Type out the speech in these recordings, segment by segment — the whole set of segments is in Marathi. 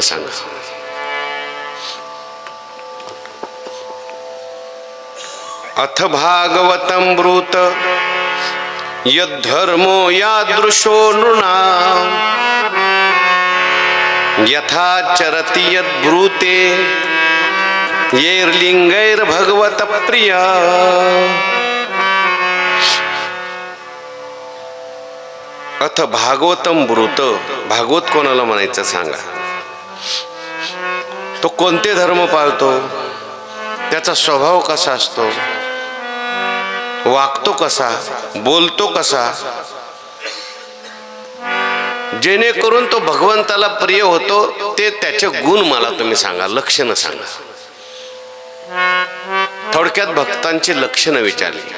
सांगा अथ भागवतं ब्रूत। यद्धर्मो यादृशो नृणा। यथा चरति यद्ब्रूते। येर्लिङ्गैर्भगवत प्रिया अथ भागवतम ब्रूत। भागवत कोणाला म्हणायचं सांगा? तो कोणते धर्म पाळतो? त्याचा स्वभाव कसा असतो? वागतो कसा? बोलतो कसा? जेणेकरून तो भगवंताला प्रिय होतो ते त्याचे गुण मला तुम्ही सांगा लक्षणं सांगा. थोडक्यात भक्तांची लक्षणं विचारली.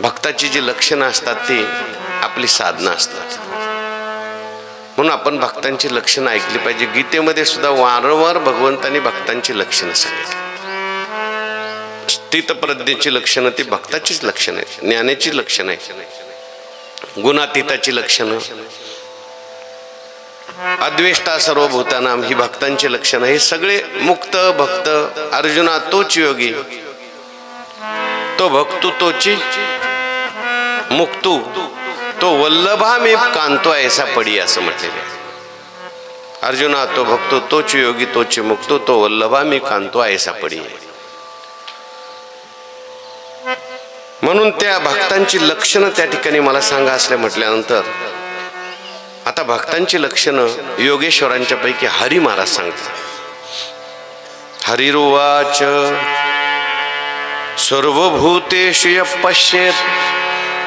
भक्ताची जी लक्षणं असतात ती आपली साधना असतात. म्हणून आपण भक्तांची लक्षणं ऐकली पाहिजे. गीतेमध्ये सुद्धा वारंवार भगवंतांनी भक्तांची लक्षणं सांगितली. स्थितप्रज्ञेची लक्षणं ती भक्ताचीच लक्षणं आहेत. ज्ञानाची लक्षणं आहेत. गुणातीताची लक्षणं. अद्वेष्टा सर्व भूतानाम ही भक्तांची लक्षणं. हे सगळे मुक्त भक्त. अर्जुना तोच योगी. तो भक्तू तोची मुक्तू. तो वल्लभा मी कांतो ऐसा पडी असं म्हटलेलं आहे. अर्जुना तो भक्तो तोच योगी तोच मुक्तो तो वल्लभा मी कांतो ऐसा पडी म्हणून त्या भक्तांची लक्षणं त्या ठिकाणी मला सांगा असल्या म्हटल्यानंतर आता भक्तांची लक्षणं योगेश्वरांच्या पैकी हरी महाराज सांगतात हरिरुवाच सर्वभूतेषु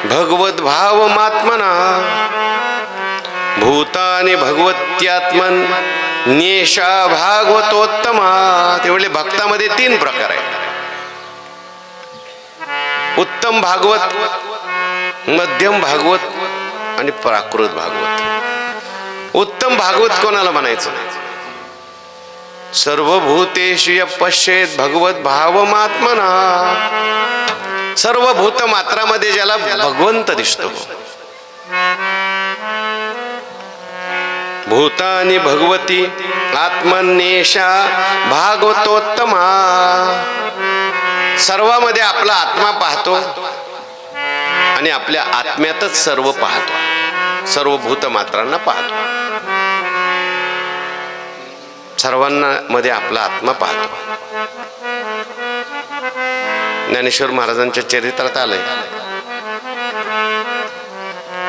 भगवत भाव मात्मना। भूताने भगवत्यात्मन नेशा भागवतोत्तमा तेवढे भक्तामध्ये तीन प्रकार आहेत. उत्तम भागवत मध्यम भागवत आणि प्राकृत भागवत. उत्तम भागवत कोणाला म्हणायचं? सर्व भूतेश पश्येत भगवत भावमात्मना सर्व भूत मात्रामध्ये ज्याला भगवंत दिसतो. भूतानी भगवती आत्मनेशा भागवतोत्तमा. सर्वामध्ये आपला आत्मा पाहतो आणि आपल्या आत्म्यातच सर्व पाहतो. सर्व भूत मात्रांना पाहतो. सर्वांना मध्ये आपला आत्मा पाहतो. ज्ञानेश्वर महाराजांच्या चरित्रात आलंय.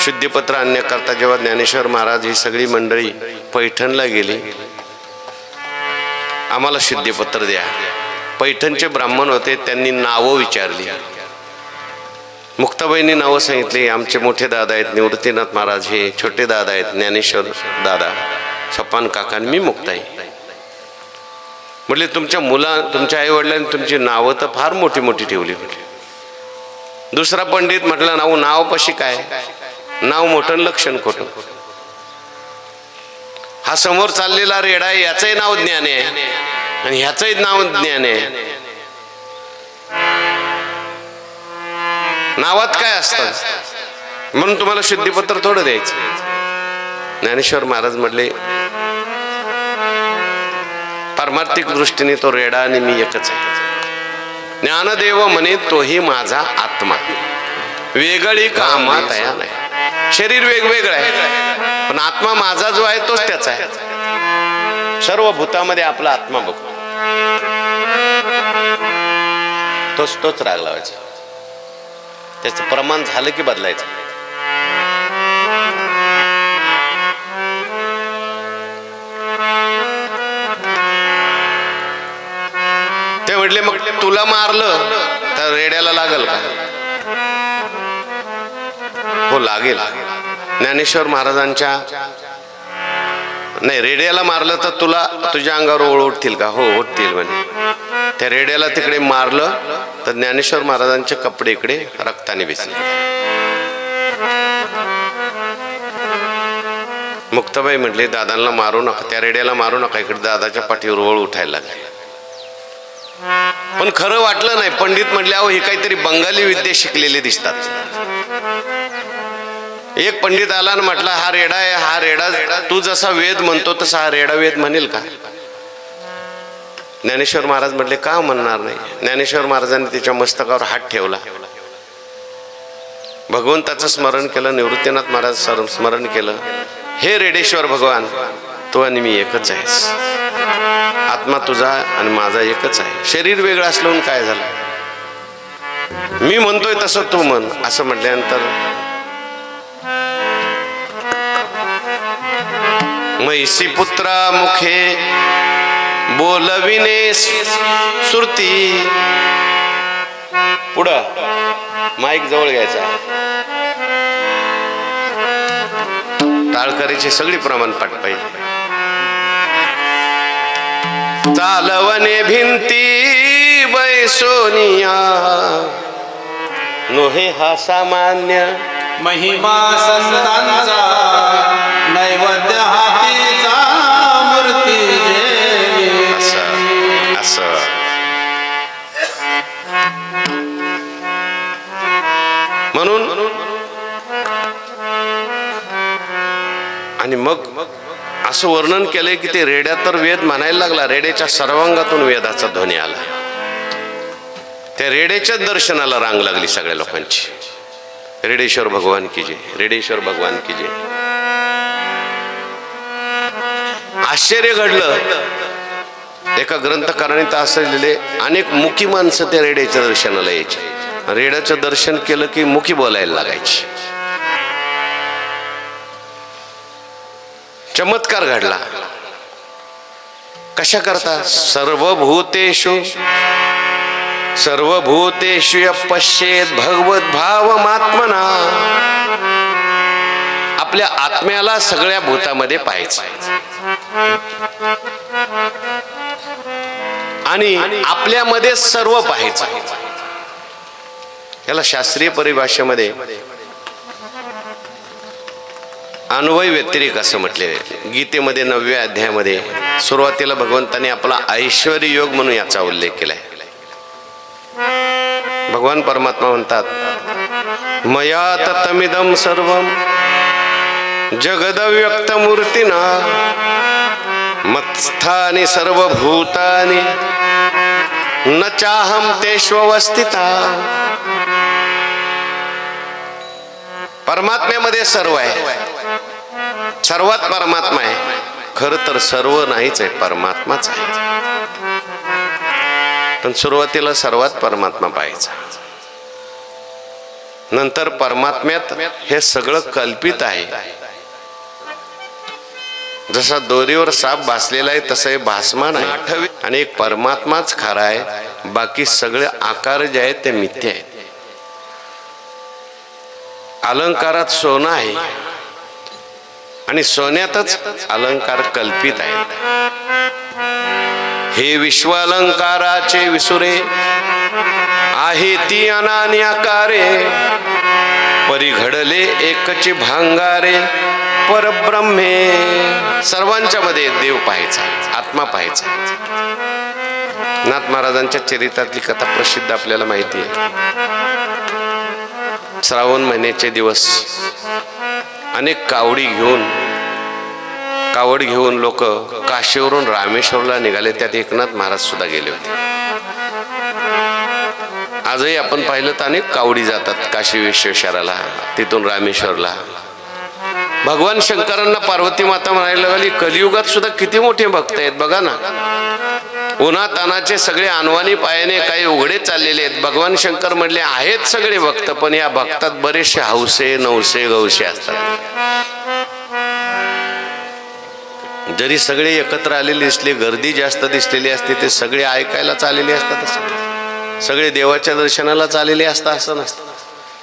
शुद्धीपत्र आणण्याकरता जेव्हा ज्ञानेश्वर महाराज ही सगळी मंडळी पैठणला गेली आम्हाला शुद्धीपत्र द्या. पैठणचे ब्राह्मण होते त्यांनी नावं विचारली. मुक्ताबाईंनी नावं सांगितली आमचे मोठे दादा आहेत निवृत्तीनाथ महाराज हे छोटे दादा आहेत ज्ञानेश्वर दादा सपान काका मी मुक्ताई. म्हटले तुमच्या मुला तुमच्या आईवडिलांनी तुमची नावं तर फार मोठी मोठी ठेवली म्हटली. दुसरा पंडित म्हटला नाव नाव पशी काय? नाव मोठं लक्षण खोटं. हा समोर चाललेला रेडा आहे याचंही नाव ज्ञान आहे. आणि ह्याचंही नाव ज्ञान आहे. नावात काय असतं? म्हणून तुम्हाला शुद्धीपत्र थोडं द्यायचं. ज्ञानेश्वर महाराज म्हटले पारमार्थिक दृष्टीने तो रेडा आणि मी एकच आहे. ज्ञानदेव म्हणे तोही माझा आत्मा. वेगळी कामा तया नाही. शरीर वेगवेगळं आहे. पण आत्मा माझा जो आहे तोच त्याचा आहे. सर्व भूतामध्ये आपला आत्मा बघतो तोच तोच राग लावायचा. त्याचं प्रमाण झालं की बदलायचं. म्हटले मग तुला मारलं तर रेड्याला लागल का? हो लागेल. ज्ञानेश्वर महाराजांच्या नाही रेड्याला मारलं तर तुला तुझ्या अंगावर ओळ उठतील का? हो उठतील म्हणे. त्या रेड्याला तिकडे मारलं तर ज्ञानेश्वर महाराजांचे कपडे इकडे रक्ताने भिजले मुक्ताबाई म्हटले दादांना मारू नका त्या रेड्याला मारू नका इकडे दादाच्या पाठीवर ओळ उठायला लागली. पण खरं वाटलं नाही. पंडित म्हटले अहो हे काहीतरी बंगाली विद्या शिकलेले दिसतात. एक पंडित आला आणि म्हटला हा रेडा आहे हा रेडा तू जसा वेद म्हणतो तसा हा रेडा वेद म्हणेल का? ज्ञानेश्वर महाराज म्हटले का म्हणणार नाही? ज्ञानेश्वर महाराजांनी त्याच्या मस्तकावर हात ठेवला. भगवंताचं स्मरण केलं निवृत्तीनाथ महाराज स्मरण केलं. हे रेडेश्वर भगवान तू आणि मी एकच आहेस. आत्मा तुझा आणि माझा एकच आहे. शरीर वेगळं असलं काय झालं? मी म्हणतोय तसं तू म्हण असं म्हटल्यानंतर मैसी पुत्रा मुखे बोलविने सुरती. पुढं माईक जवळ घ्यायचा. टाळकरीची सगळी प्रमाण पाठ पाहिजे चालवणे भिंती बैसोनिया नोहे हा सामान्य। महिमा संतांचा नैवन असं वर्णन केलंय की ते रेड्यात तर वेद म्हणायला लागला रेड्याच्या सर्वांगातून वेदाचा ध्वनी आला. त्या रेड्याच्याच दर्शनाला रांग लागली सगळ्या लोकांची. रेडेश्वर भगवान की जे रेडेश्वर भगवान की जे आश्चर्य घडलं. एका ग्रंथकाराने तर असं लिहिले अनेक मुखी माणसं त्या रेड्याच्या दर्शनाला यायची. रेड्याचं दर्शन केलं की मुकी बोलायला लागायची. चमत्कार घडला. कशा करता? सर्वभूतेषु. सर्वभूतेषु य पश्येत भगवत भावमात्मना. आपल्या आत्म्याला सगळ्या भूतामध्ये पाहायचं. आणि आपल्यामध्ये सर्व पाहायचं. याला शास्त्रीय परिभाषेमध्ये अन्वय व्यतिरिक असं म्हटले. गीतेमध्ये नवव्या अध्यायामध्ये सुरुवातीला भगवंताने आपला ऐश्वर योग म्हणून याचा उल्लेख केलाय. भगवान परमात्मा म्हणतात मया ततमिदम सर्व जगद व्यक्त मूर्तीना मत्स्थानी सर्व भूतानी न चाहम तेष्वस्थिता. परमात्म्यामध्ये सर्व आहे. सर्वात परमात्मा आहे. खर तर सर्व नाहीच आहे परमात्माच आहे. पण सुरुवातीला सर्वात परमात्मा पाहायचा. नंतर परमात्म्यात हे सगळं कल्पित आहे. जसा दोरीवर साप भासलेला आहे तसं हे भासमान आहे. आणि एक परमात्माच खरा आहे. बाकी सगळे आकार जे आहेत ते मिथ्य आहेत. अलंकारात सोनं आहे. आणि सोन्यातच अलंकार कल्पित आहेत. हे विश्व अलंकाराचे विसुरे आहे ती अनान्याकारे परिघडले परी घडले भांगारे परब्रह्मे. सर्वांच्या मध्ये देव पाहायचा आत्मा पाहायचा. नाथ महाराजांच्या चरित्रातली कथा प्रसिद्ध आपल्याला माहिती आहे. श्रावण महिन्याचे दिवस. अनेक कावडी घेऊन कावड घेऊन लोक काशीवरून रामेश्वरला निघाले. त्यात एकनाथ महाराज सुद्धा गेले होते. आजही आपण पाहिलं तर अनेक कावडी जातात काशी विश्वेश्वराला तिथून रामेश्वरला. भगवान शंकरांना पार्वती माता म्हणायला लागली कलियुगात सुद्धा किती मोठे भक्त आहेत बघा ना. उन्हा तानाचे सगळे अनवानी पायाने काही उघडे चाललेले आहेत. भगवान शंकर म्हणले आहेत सगळे भक्त पण या भक्तात बरेचसे हौसे नवसे गवसे असतात. जरी सगळे एकत्र आलेले दिसले गर्दी जास्त दिसलेली असते ते सगळे ऐकायला चाललेले असतात सगळे देवाच्या दर्शनाला चाललेले असतात असं नसतं.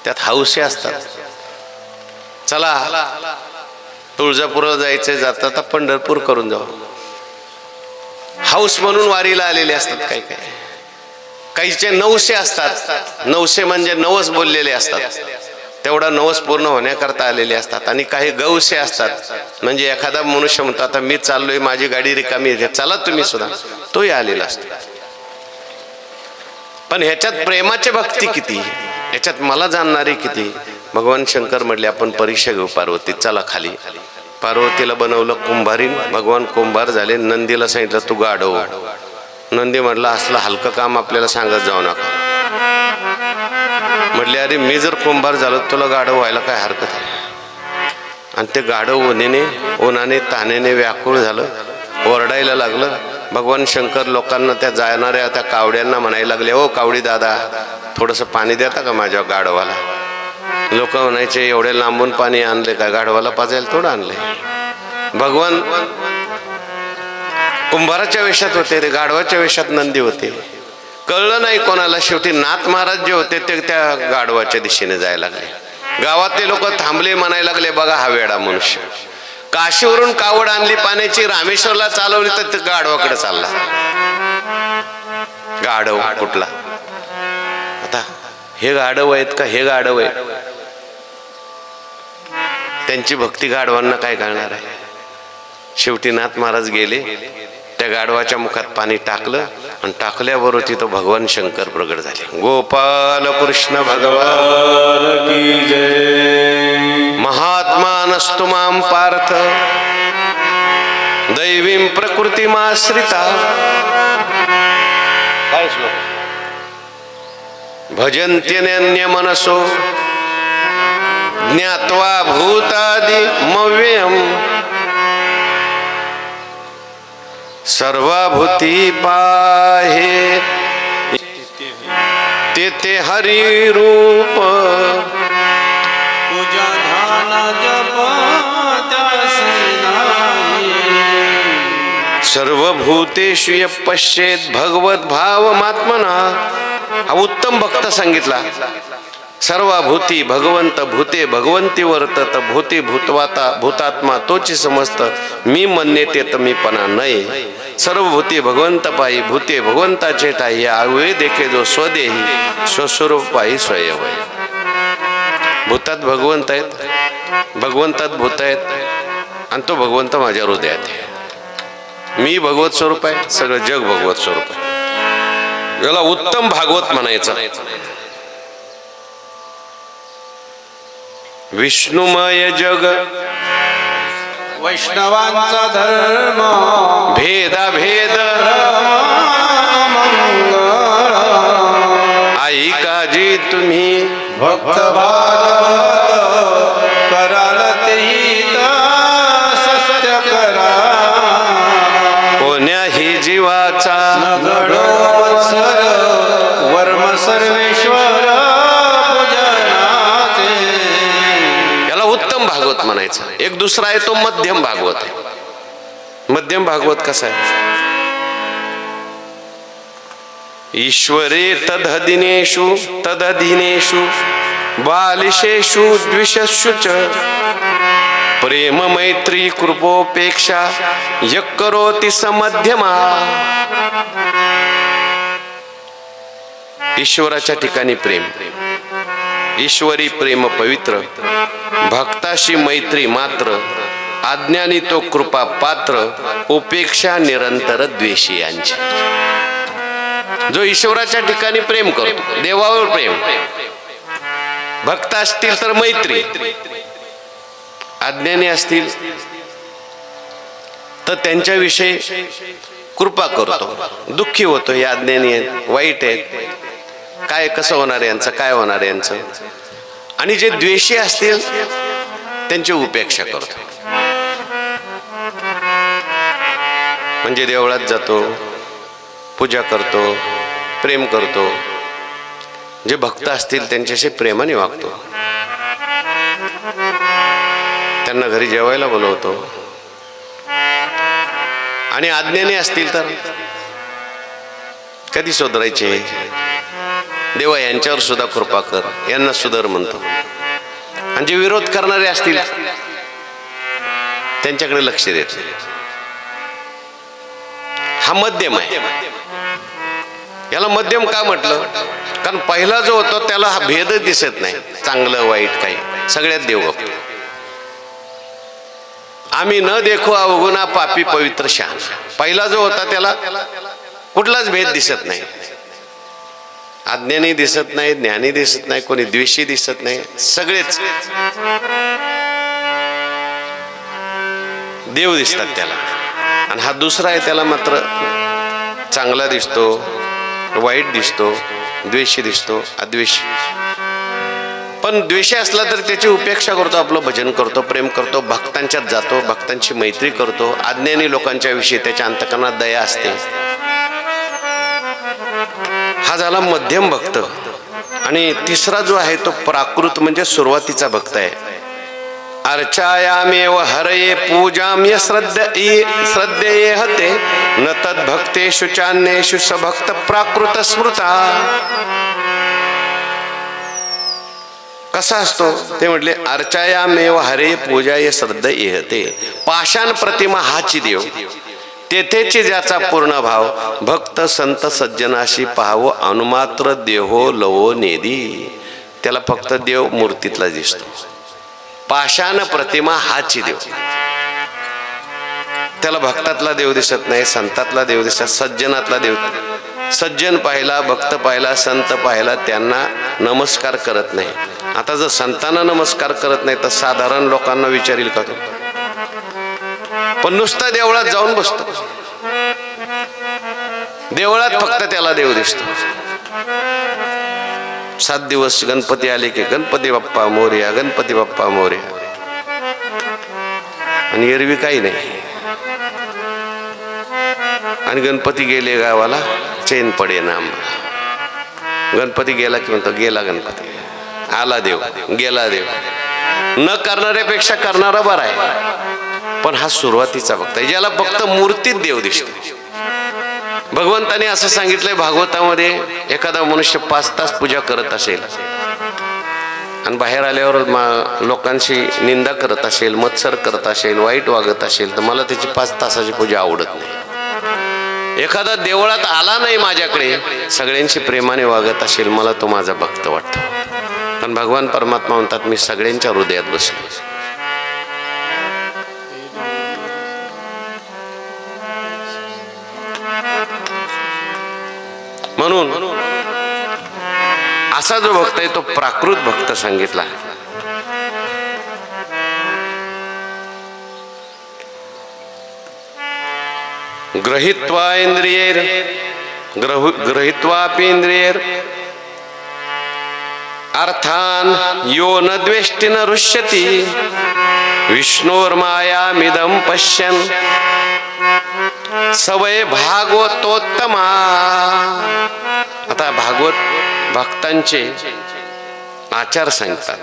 त्यात हौसे असतात. चला तुळजापूरला जायचे जातात पंढरपूर करून जाऊ. हाऊस म्हणून वारीला आलेले असतात काही काही. काहीचे नवसे असतात. नवसे म्हणजे नवस बोललेले असतात. तेवढा नवस पूर्ण होण्याकरता आलेले असतात. आणि काही गौसे असतात. म्हणजे एखादा मनुष्य म्हणतो आता मी चाललोय माझी गाडी रिकामी आहे चला तुम्ही सुद्धा. तोही आलेला असतो. पण ह्याच्यात प्रेमाची भक्ती किती? ह्याच्यात मला जाणणारी किती? भगवान शंकर म्हटले आपण परीक्षा घेऊ पार्वती चला खाली. पार्वतीला बनवलं कुंभारीन भगवान कुंभार झाले. नंदीला सांगितलं तू गाडव हो. नंदी म्हटलं असलं हलकं काम आपल्याला सांगत जाऊ नका. म्हटले अरे मी जर कुंभार झालो तुला गाढव व्हायला काय हरकत आहे? आणि ते गाढव उन्हीने उन्हाने तानेने व्याकुळ झालं. ओरडायला लागलं. भगवान शंकर लोकांना त्या जाणाऱ्या त्या कावड्यांना म्हणायला लागले ओ कावडी दादा थोडंसं पाणी देता का माझ्या गाढवाला? लोक म्हणायचे एवढे लांबून पाणी आणले का? गाढवाला पाजायला थोडं आणले. भगवान कुंभाराच्या वेशात होते ते गाढवाच्या वेशात नंदी होते. कळलं नाही कोणाला शेवटी नाथ महाराज जे होते ते त्या गाढवाच्या दिशेने जायला लागले. गावातले लोक थांबले म्हणायला लागले बघा हा वेडा मनुष्य. काशीवरून कावड आणली पाण्याची रामेश्वरला चालवली तर ते गाढवाकडे चालला. गाढव कुठला? आता हे गाढव आहेत का? हे गाढव आहेत. त्यांची भक्ती गाढवांना काय कळणार आहे? शेवटी नाथ महाराज गेले. त्या गाढवाच्या मुखात पाणी टाकलं आणि टाकल्याबरोबर तिथं भगवान शंकर प्रगट झाले. गोपाल कृष्ण भगवान की जय. महात्मा नसतो माम पार्थ. दैवीं प्रकृतीमाश्रिता काय भजन्त्यन्य मनसो ज्ञात्वा भूतादि सर्वभूती पाहे तेथे हरी रूप पूजा ध्यान जप सर्वभूतेषु पश्येत भगवत भावमात्मना हा उत्तम भक्त सांगितला। सर्वभूती भगवंत भूते भगवंती वर्तत भूती भूतवाता भूतात्मा तोची समजत मी म्हणणे ते तर मीपणा नाही सर्वभूती भगवंत पायी भूते भगवंताचे ठाई आवे देखे जो स्वदेही स्वस्वरूप पायी स्वयवय भूतात भगवंत आहेत भगवंतात भूत आहेत आणि तो भगवंत माझ्या हृदयात आहे. मी भगवत स्वरूप आहे सगळं जग भगवत स्वरूप आहे. याला उत्तम भागवत म्हणायचं. विष्णुमय जग. वैष्णवांचा धर्म. भेदा भेद आई काजी तुम्ही. भक्त एक दुसरा आहे तो मध्यम भागवत आहे. मध्यम भागवत कसा आहे? ईश्वरे तदधिनेशु तदधिनेशु बालिशेषु द्विषु च। प्रेम मैत्री कृपोपेक्षा यक करोति समध्यमा। ईश्वराच्या ठिकाणी प्रेम। ईश्वरी प्रेम पवित्र भक्ताशी मैत्री मात्र आज्ञानी तो कृपा पात्र उपेक्षा निरंतर द्वेषी यांची. जो ईश्वराच्या ठिकाणी प्रेम करतो देवावर प्रेम. भक्त असतील तर मैत्री. अज्ञानी असतील तर त्यांच्याविषयी कृपा करतो. दुःखी होतो या अज्ञानी आहेत वाईट आहेत. काय कसं होणार यांचं काय होणार आहे यांचं? आणि जे द्वेषी असतील त्यांची उपेक्षा करतो. म्हणजे देवळात जातो पूजा करतो प्रेम करतो. जे भक्त असतील त्यांच्याशी प्रेमाने वागतो. त्यांना घरी जेवायला बोलवतो. आणि आज्ञाने असतील तर कधी सुधारायचे देवा यांच्यावर सुद्धा कृपा कर. यांना सुधार म्हणतो. आणि जे विरोध करणारे असतील त्यांच्याकडे लक्ष देत हा मध्यम आहे. याला मध्यम का म्हटलं? कारण पहिला जो होता त्याला हा भेद दिसत नाही. चांगलं वाईट काही. सगळ्यात देव आम्ही न देखो अवगुणा पापी पवित्र शान. पहिला जो होता त्याला कुठलाच भेद दिसत नाही. अज्ञानी दिसत नाही ज्ञानी दिसत नाही कोणी द्वेषी दिसत नाही. सगळेच देव दिसतात त्याला. आणि हा दुसरा आहे त्याला मात्र चांगला दिसतो वाईट दिसतो द्वेषी दिसतो अद्वेषी. पण द्वेषी असला तर त्याची उपेक्षा करतो आपलं भजन करतो प्रेम करतो भक्तांच्यात जातो भक्तांची मैत्री करतो अज्ञानी लोकांच्या विषयी त्याच्या अंतकरणात दया असते. झाला मध्यम भक्त. आणि तिसरा जो आहे तो प्राकृत म्हणजे सुरुवातीचा भक्त आहे. अर्चायामेव हरये पूजाम्य श्रद्धे श्रद्धेये हते. न तद्भक्तेषु चान्येषु सभक्त प्राकृत स्मृता. कसा असतो? ते म्हटले अर्चायामेव हरे पूजा ये श्रद्धा येहते पाषाण प्रतिमा हाची देव. तेथेची ज्याचा पूर्ण भाव. भक्त संत सज्जनाशी पाहावो अनुमात्र देहो लवो नेदी. त्याला फक्त देव मूर्तीतला दिसतो. पाषाण प्रतिमा हाची देव. त्याला भक्तातला देव दिसत नाही संतातला देव दिसत सज्जनातला देव सज्जन पाहिला भक्त पाहिला संत पाहिला त्यांना नमस्कार करत नाही. आता जर संतांना नमस्कार करत नाही तर साधारण लोकांना विचारील का तो? पण नुसतं देवळात जाऊन बसतो. देवळात फक्त त्याला देव दिसतो. सात दिवस गणपती आले की गणपती बाप्पा मोर्या गणपती बाप्पा मोर्या. आणि एरवी काही नाही. आणि गणपती गेले गावाला चैन पडे ना गणपती गेला की म्हणतो गेला गणपती. आला देव गेला देव. न करणाऱ्यापेक्षा करणारा बरा आहे. पण हा सुरुवातीचा भक्त आहे. ज्याला फक्त मूर्तीत देव दिसतो. भगवंताने असं सांगितलंय भागवतामध्ये एखादा मनुष्य पाच तास पूजा करत असेल आणि बाहेर आल्यावर मा- लोकांशी निंदा करत असेल मत्सर करत असेल वाईट वागत असेल तर मला त्याची पाच तासाची पूजा आवडत नाही. एखादा देवळात आला नाही माझ्याकडे सगळ्यांशी प्रेमाने वागत असेल मला तो माझा भक्त वाटतो. पण भगवान परमात्मा म्हणतात मी सगळ्यांच्या हृदयात बसलो. म्हणून असा जो भक्त आहे तो प्राकृत भक्त सांगितला. ग्रहित्वा इंद्रियेर ग्रहु ग्रहित्वापींद्रियेर अर्थान यो न द्वेष्टी न रुष्यती विष्णोर्मायामिदं पश्यन् सवय भागवतोत्तमा। आता भागवत भक्तांचे आचार सांगतात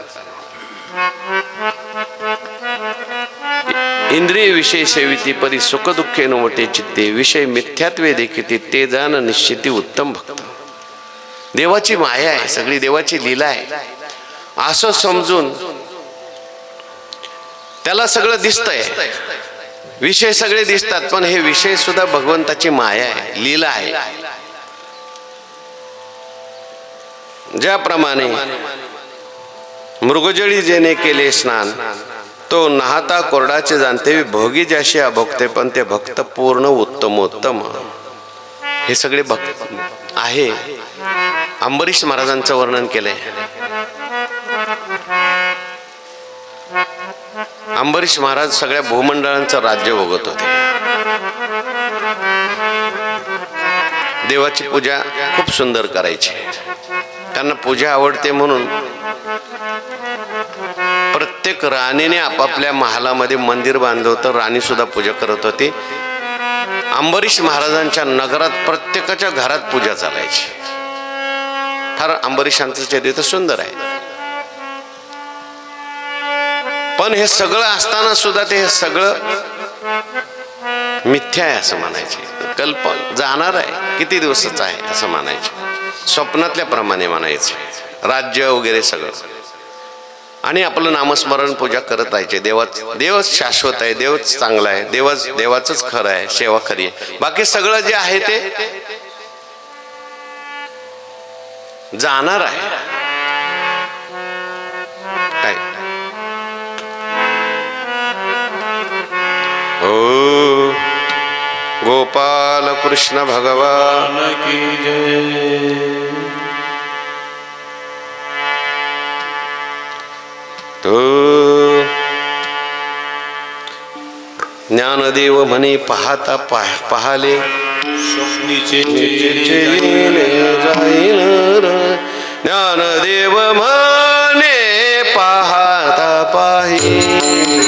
इंद्रिय विषय सेविती परी सुख दुःखे मोठे चित्ते. विषय मिथ्यात्वे देखिते ते जाण निश्चिती उत्तम भक्त. देवाची माया आहे सगळी देवाची लीला आहे. असं समजून त्याला सगळं दिसतंय. विषय सगळे दिसतात पण हे विषय सुद्धा भगवंताची माया आहे लीला आहे. ज्याप्रमाणे मृगजळी जेने केले स्नान तो नाहता कोरडाचे जाणते भोगी ज्याशी अभोगते पण ते भक्त पूर्ण उत्तमोत्तम. हे सगळे भक्त आहे. अंबरीश महाराजांचं वर्णन केलंय. अंबरीश महाराज सगळ्या भूमंडळांचं राज्य भोगत होते. देवाची पूजा खूप सुंदर करायची. त्यांना पूजा आवडते म्हणून प्रत्येक राणीने आपापल्या महालामध्ये मंदिर बांधलं होतं. राणी सुद्धा पूजा करत होती. अंबरीश महाराजांच्या नगरात प्रत्येकाच्या घरात पूजा चालायची. फार अंबरीशांचं चरित्र सुंदर आहे. पण हे सगळं असताना सुद्धा ते हे सगळं मिथ्या आहे असं म्हणायचे. कल्प जाणार आहे. किती दिवसाचं आहे असं म्हणायचे. स्वप्नातल्या प्रमाणे म्हणायचे. राज्य वगैरे सगळं. आणि आपलं नामस्मरण पूजा करत राहायचे. देवाच देवच शाश्वत आहे देवच चांगला आहे देवच देवाचंच खरं आहे सेवा खरी आहे. बाकी सगळं जे आहे ते जाणार आहे. गोपाल कृष्ण भगवान की जय। तो ज्ञानदेव म्हणे पाहता पाह पाहले. जाईल ज्ञानदेव म्हणे पाहता पाहिले